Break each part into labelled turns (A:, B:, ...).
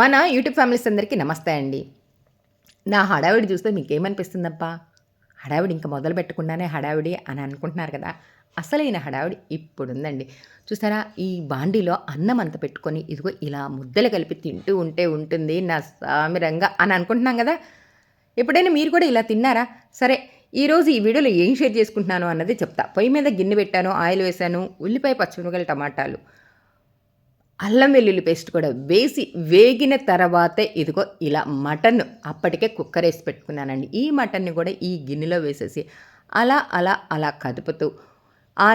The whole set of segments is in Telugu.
A: మన యూట్యూబ్ ఫ్యామిలీస్ అందరికీ నమస్తే అండి. నా హడావిడి చూస్తే మీకేమనిపిస్తుందబ్బా? హడావిడి ఇంకా మొదలు పెట్టకుండానే హడావిడి అని అనుకుంటున్నారు కదా. అసలైన హడావిడి ఇప్పుడుందండి. చూసారా ఈ బాండీలో అన్నం అంత పెట్టుకొని ఇదిగో ఇలా ముద్దలు కలిపి తింటూ ఉంటే ఉంటుంది నా సామిరంగా అని అనుకుంటున్నాం కదా. ఎప్పుడైనా మీరు కూడా ఇలా తిన్నారా? సరే ఈరోజు ఈ వీడియోలో ఏం షేర్ చేసుకుంటున్నాను అన్నది చెప్తా. పొయ్యి మీద గిన్నె పెట్టాను ఆయిల్ వేశాను ఉల్లిపాయ పచ్చిమిరపకాయలు టమాటాలు. అల్లం వెల్లుల్లి పేస్ట్ కూడా వేసి వేగిన తర్వాతే ఇదిగో ఇలా మటన్ అప్పటికే కుక్కర్ వేసి పెట్టుకున్నానండి. ఈ మటన్ని కూడా ఈ గిన్నెలో వేసేసి అలా అలా అలా కదుపుతూ ఆ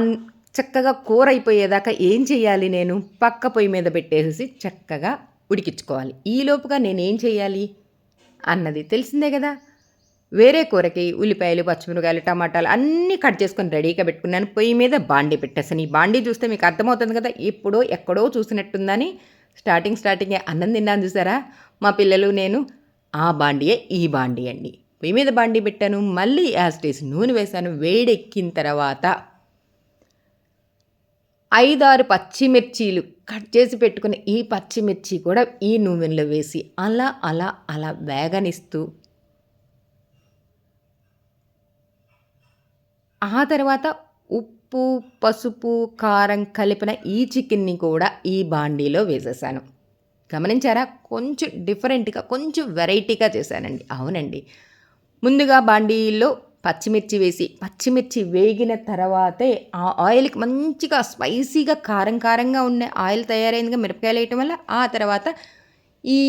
A: చక్కగా కూర అయిపోయేదాకా ఏం చేయాలి నేను? పక్క పొయ్యి మీద పెట్టేసి చక్కగా ఉడికించుకోవాలి. ఈలోపుగా నేనేం చేయాలి? అన్నది తెలిసిందే కదా? వేరే కూరకి ఉల్లిపాయలు పచ్చిమిరకాయలు టమాటాలు అన్నీ కట్ చేసుకొని రెడీగా పెట్టుకున్నాను. పొయ్యి మీద బాండీ పెట్టేసాను ఈ బాండీ చూస్తే మీకు అర్థమవుతుంది కదా ఎప్పుడో ఎక్కడో చూసినట్టుందని. స్టార్టింగ్ స్టార్టింగే అన్నం తిన్నాను చూసారా? మా పిల్లలు నేను ఆ బాండీయే ఈ బాండీ అండి. పొయ్యి మీద బాండీ పెట్టాను. మళ్ళీ యాస్టేస్ నూనె వేశాను. వేడెక్కిన తర్వాత ఐదారు పచ్చిమిర్చీలు కట్ చేసి పెట్టుకున్న ఈ పచ్చిమిర్చి కూడా ఈ నూనెలో వేసి అలా అలా అలా వేగనిస్తూ ఆ తర్వాత ఉప్పు పసుపు కారం కలిపిన ఈ చికెన్ని కూడా ఈ బాండీలో వేసేసాను. గమనించారా? కొంచెం డిఫరెంట్గా కొంచెం వెరైటీగా చేశానండి. అవునండి. ముందుగా బాండీలో పచ్చిమిర్చి వేసి పచ్చిమిర్చి వేగిన తర్వాతే ఆ ఆయిల్కి మంచిగా స్పైసీగా కారం కారంగా ఉన్న ఆయిల్ తయారైందిగా మిరపకాయలు వేయటం వల్ల ఆ తర్వాత ఈ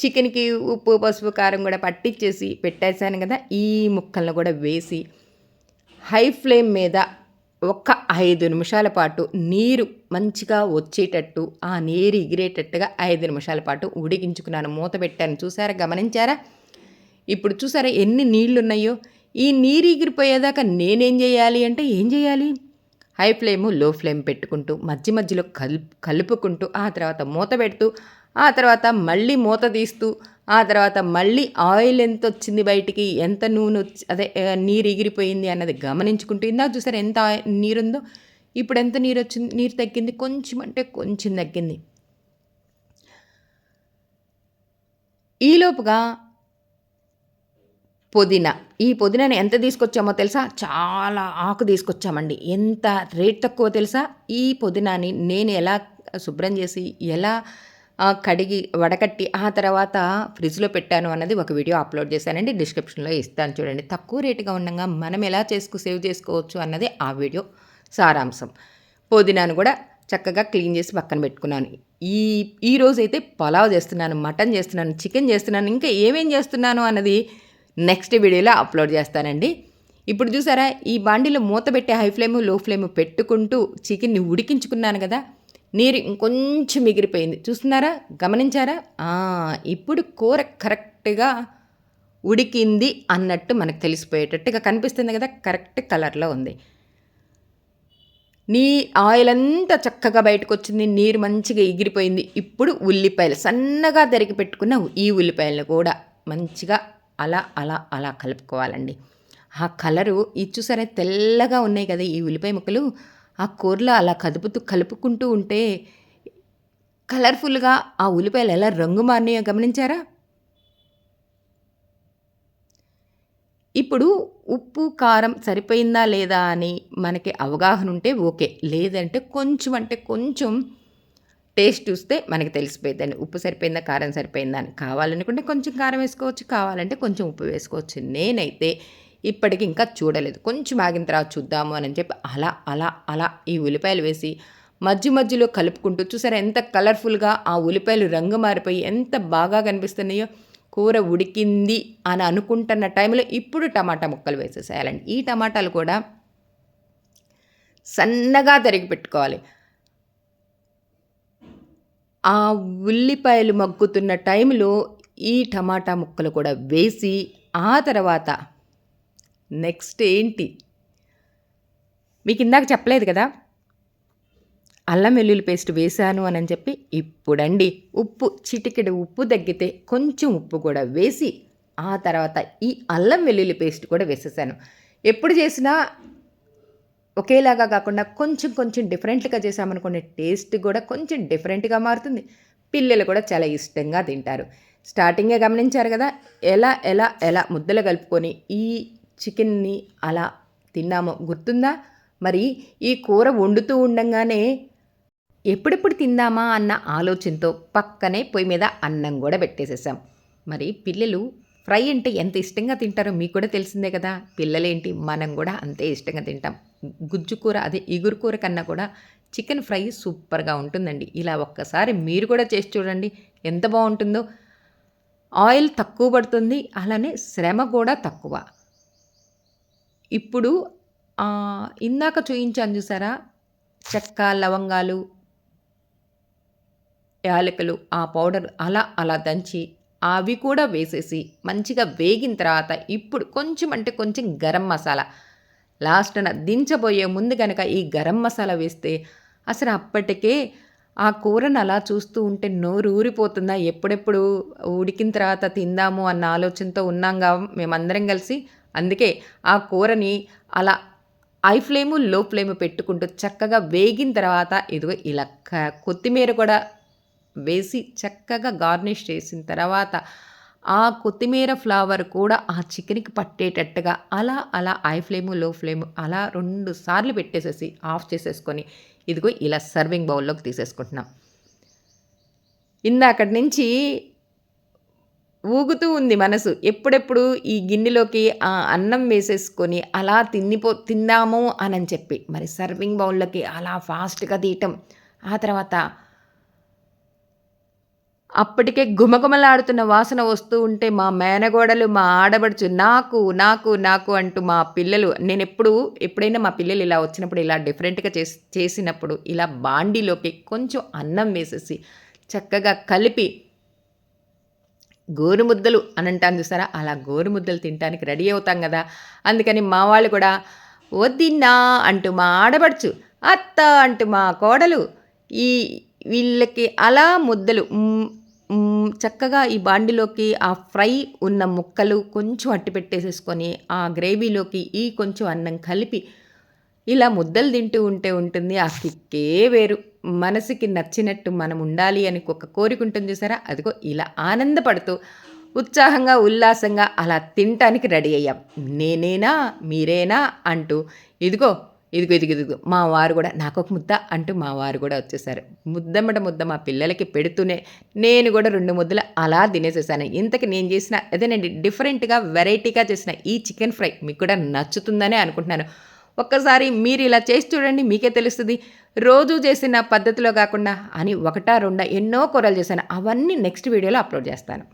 A: చికెన్కి ఉప్పు పసుపు కారం కూడా పట్టించేసి పెట్టేశాను కదా ఈ ముక్కలను కూడా వేసి హై ఫ్లేమ్ మీద ఒక ఐదు నిమిషాల పాటు నీరు మంచిగా వచ్చేటట్టు ఆ నీరు ఎగిరేటట్టుగా ఐదు నిమిషాల పాటు ఉడికించుకున్నాను. మూత పెట్టాను. చూసారా? గమనించారా? ఇప్పుడు చూసారా ఎన్ని నీళ్ళు ఉన్నాయో ఈ నీరు ఎగిరిపోయేదాకా నేనేం చేయాలి అంటే ఏం చేయాలి? హై ఫ్లేము లో ఫ్లేమ్ పెట్టుకుంటూ మధ్య మధ్యలో కలుపు కలుపుకుంటూ ఆ తర్వాత మూత పెడుతూ ఆ తర్వాత మళ్ళీ మూత తీస్తూ ఆ తర్వాత మళ్ళీ ఆయిల్ ఎంత వచ్చింది బయటికి ఎంత నూనె వచ్చి అదే నీరు ఎగిరిపోయింది అన్నది గమనించుకుంటూ ఇందాక చూసారు ఎంత నీరుందో? ఇప్పుడు ఎంత నీరు వచ్చింది నీరు తగ్గింది? కొంచెం అంటే కొంచెం తగ్గింది. ఈలోపుగా పుదీనా. ఈ పుదీనాని ఎంత తీసుకొచ్చామో తెలుసా? చాలా ఆకు తీసుకొచ్చామండి. ఎంత రేట్ తక్కువ తెలుసా? ఈ పుదీనాని నేను ఎలా శుభ్రం చేసి ఎలా కడిగి వడకట్టి ఆ తర్వాత ఫ్రిడ్జ్లో పెట్టాను అన్నది ఒక వీడియో అప్లోడ్ చేశానండి. డిస్క్రిప్షన్లో ఇస్తాను చూడండి. తక్కువ రేటుగా ఉండగా మనం ఎలా చేసుకు సేవ్ చేసుకోవచ్చు అన్నది ఆ వీడియో సారాంశం. పుదీనాను కూడా చక్కగా క్లీన్ చేసి పక్కన పెట్టుకున్నాను. ఈ ఈ రోజైతే పలావ్ చేస్తున్నాను మటన్ చేస్తున్నాను చికెన్ చేస్తున్నాను ఇంకా ఏమేం చేస్తున్నాను అన్నది నెక్స్ట్ వీడియోలో అప్లోడ్ చేస్తానండి. ఇప్పుడు చూసారా ఈ బాండీలో మూత పెట్టే హై ఫ్లేమ్లో ఫ్లేమ్ పెట్టుకుంటూ చికెన్ని ఉడికించుకున్నాను కదా నీరు ఇంకొంచెం మిగిలిపోయింది చూస్తున్నారా? గమనించారా? ఇప్పుడు కూర కరెక్ట్గా ఉడికింది అన్నట్టు మనకు తెలిసిపోయేటట్టుగా కనిపిస్తుంది కదా కరెక్ట్ కలర్లో ఉంది. నీ ఆయిల్ అంతా చక్కగా బయటకు వచ్చింది నీరు మంచిగా ఎగిరిపోయింది. ఇప్పుడు ఉల్లిపాయలు సన్నగా దరికి పెట్టుకున్న ఈ ఉల్లిపాయలను కూడా మంచిగా అలా అలా అలా కలుపుకోవాలండి. ఆ కలరు ఇది చూసారా? తెల్లగా ఉన్నాయి కదా ఈ ఉల్లిపాయ ముక్కలు. ఆ కూరలో అలా కదుపుతూ కలుపుకుంటూ ఉంటే కలర్ఫుల్గా ఆ ఉల్లిపాయలు ఎలా రంగు మారినాయో గమనించారా? ఇప్పుడు ఉప్పు కారం సరిపోయిందా లేదా అని మనకి అవగాహన ఉంటే ఓకే. లేదంటే కొంచెం అంటే కొంచెం టేస్ట్ చూస్తే మనకి తెలిసిపోయిందండి ఉప్పు సరిపోయిందా కారం సరిపోయిందా అని కావాలనుకుంటే కొంచెం కారం వేసుకోవచ్చు కావాలంటే కొంచెం ఉప్పు వేసుకోవచ్చు. నేనైతే ఇప్పటికి ఇంకా చూడలేదు. కొంచెం ఆగిన తర్వాత చూద్దాము అని చెప్పి అలా అలా అలా ఈ ఉల్లిపాయలు వేసి మధ్య మధ్యలో కలుపుకుంటూ చూసారా ఎంత కలర్ఫుల్గా ఆ ఉల్లిపాయలు రంగు మారిపోయి ఎంత బాగా కనిపిస్తున్నాయో. కూర ఉడికింది అని అనుకుంటున్న టైంలో ఇప్పుడు టమాటా ముక్కలు వేసేసేయాలండి. ఈ టమాటాలు కూడా సన్నగా తరిగి పెట్టుకోవాలి. ఆ ఉల్లిపాయలు మగ్గుతున్న టైంలో ఈ టమాటా ముక్కలు కూడా వేసి ఆ తర్వాత నెక్స్ట్ ఏంటి? మీకు ఇందాక చెప్పలేదు కదా? అల్లం వెల్లుల్లి పేస్ట్ వేశాను అని చెప్పి ఇప్పుడండి ఉప్పు చిటికెడు ఉప్పు తగ్గితే కొంచెం ఉప్పు కూడా వేసి ఆ తర్వాత ఈ అల్లం వెల్లుల్లి పేస్ట్ కూడా వేసేసాను. ఎప్పుడు చేసినా ఒకేలాగా కాకుండా కొంచెం కొంచెం డిఫరెంట్గా చేసామనుకునే టేస్ట్ కూడా కొంచెం డిఫరెంట్గా మారుతుంది. పిల్లలు కూడా చాలా ఇష్టంగా తింటారు. స్టార్టింగే గమనించారు కదా? ఎలా ఎలా ఎలా ముద్దలు కలుపుకొని ఈ చికెన్ని అలా తిన్నామో గుర్తుందా? మరి ఈ కూర వండుతూ ఉండంగానే ఎప్పుడెప్పుడు తిందామా అన్న ఆలోచనతో పక్కనే పొయ్యి మీద అన్నం కూడా పెట్టేసేసాం. మరి పిల్లలు ఫ్రై అంటే ఎంత ఇష్టంగా తింటారో మీకు కూడా తెలిసిందే కదా. పిల్లలేంటి? మనం కూడా అంతే ఇష్టంగా తింటాం. గుజ్జు కూర అదే ఇగురు కూర కన్నా కూడా చికెన్ ఫ్రై సూపర్గా ఉంటుందండి. ఇలా ఒక్కసారి మీరు కూడా చేసి చూడండి. ఎంత బాగుంటుందో. ఆయిల్ తక్కువ పడుతుంది. అలానే శ్రమ కూడా తక్కువ. ఇప్పుడు ఇందాక చూయించాను చూసారా? చెక్క లవంగాలు యాలకులు ఆ పౌడర్ అలా అలా దంచి అవి కూడా వేసేసి మంచిగా వేగిన తర్వాత ఇప్పుడు కొంచెం అంటే కొంచెం గరం మసాలా. లాస్ట్న దించబోయే ముందు కనుక ఈ గరం మసాలా వేస్తే అసలు అప్పటికే ఆ కూరను అలా చూస్తూ ఉంటే నోరు ఊరిపోతుందా? ఎప్పుడెప్పుడు ఉడికిన తర్వాత తిందాము అన్న ఆలోచనతో ఉన్నాంగా మేమందరం కలిసి. అందుకే ఆ కూరని అలా ఐ ఫ్లేము లో ఫ్లేము పెట్టుకుంటూ చక్కగా వేగిన తర్వాత ఇదిగో ఇలా కొత్తిమీర కూడా వేసి చక్కగా గార్నిష్ చేసిన తర్వాత ఆ కొత్తిమీర ఫ్లవర్ కూడా ఆ చికెన్కి పట్టేటట్టుగా అలా అలా ఐ ఫ్లేము లో ఫ్లేము అలా రెండు సార్లు పెట్టేసేసి ఆఫ్ చేసేసుకొని ఇదిగో ఇలా సర్వింగ్ బౌల్లోకి తీసేసుకుంటున్నాం. ఇందాకటి నుంచి ఊగుతూ ఉంది మనసు. ఎప్పుడెప్పుడు ఈ గిన్నెలోకి ఆ అన్నం వేసేసుకొని అలా తిన్నిపో తిందాము అని చెప్పి మరి సర్వింగ్ బౌల్లోకి అలా ఫాస్ట్గా తీయటం. ఆ తర్వాత అప్పటికే గుమగుమలాడుతున్న వాసన వస్తూ ఉంటే మా మేనగోడలు మా ఆడబడుచు నాకు నాకు నాకు అంటూ మా పిల్లలు నేను ఎప్పుడు ఎప్పుడైనా మా పిల్లలు ఇలా వచ్చినప్పుడు ఇలా డిఫరెంట్గా చేసి చేసినప్పుడు ఇలా బాండీలోకి కొంచెం అన్నం వేసేసి చక్కగా కలిపి గోరుముద్దలు అని అంటాను చూసారా? అలా గోరుముద్దలు తినడానికి రెడీ అవుతాం కదా. అందుకని మా వాళ్ళు కూడా వద్దిన్నా అంటూ మా ఆడబడుచు అత్త అంటూ మా కోడలు ఈ వీళ్ళకి అలా ముద్దలు చక్కగా ఈ బాండిలోకి ఆ ఫ్రై ఉన్న ముక్కలు కొంచెం అట్టి పెట్టేసేసుకొని ఆ గ్రేవీలోకి ఈ కొంచెం అన్నం కలిపి ఇలా ముద్దలు తింటూ ఉంటే ఉంటుంది ఆ కిక్కే వేరు. మనసుకి నచ్చినట్టు మనం ఉండాలి అని ఒక కోరిక ఉంటుంది చూసారా? అదిగో ఇలా ఆనందపడుతూ ఉత్సాహంగా ఉల్లాసంగా అలా తినటానికి రెడీ అయ్యాం. నేనేనా? మీరేనా? అంటూ ఇదిగో ఇదిగో ఇదిగో ఇదిగో మా వారు కూడా నాకు ఒక ముద్ద అంటూ మా వారు కూడా వచ్చేసారు. ముద్దమ్మట ముద్ద మా పిల్లలకి పెడుతూనే నేను కూడా రెండు ముద్దలు అలా తినేసేసాను. ఇంతకు నేను చేసిన అదేనండి డిఫరెంట్గా వెరైటీగా చేసిన ఈ చికెన్ ఫ్రై మీకు కూడా నచ్చుతుందనే అనుకుంటున్నాను. ఒక్కసారి మీరు ఇలా చేసి చూడండి మీకే తెలుస్తుంది. రోజు చేసిన పద్ధతిలో కాకుండా అని ఒకటా రెండా ఎన్నో కూరలు చేశాను. అవన్నీ నెక్స్ట్ వీడియోలో అప్లోడ్ చేస్తాను.